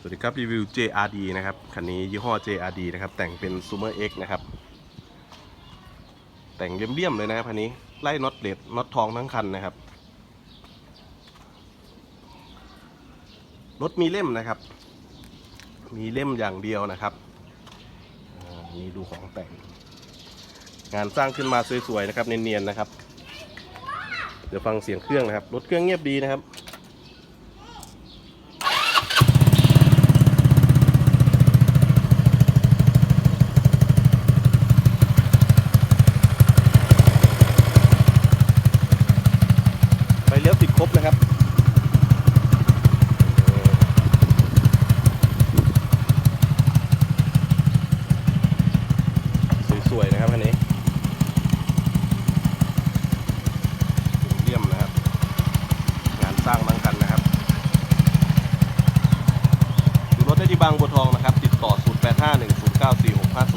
สวัสดีครับรีวิว JRD นะครับคันนี้ยี่ห้อ JRD นะครับ แต่งเป็น Sumer X นะครับ แต่งเลี่ยมๆเลยนะครับคันนี้ไล่น็อตเหล็ดน็อตทองทั้งคันนะครับรถมีเล่มนะครับ มีเล่มอย่างเดียวนะครับนี่ดูของแต่ง งานสร้างขึ้นมาสวยๆนะครับเนียนๆนะครับ เดี๋ยวฟังเสียงเครื่องนะครับรถเครื่องเงียบดีนะครับ ไฟเลี้ยวติด ครบนะครับสวยๆนะครับคันนี้เยี่ยมนะครับ งานสร้างบางคันนะครับดูรถได้ที่บางบัวทองนะครับ ติดต่อ 0851094653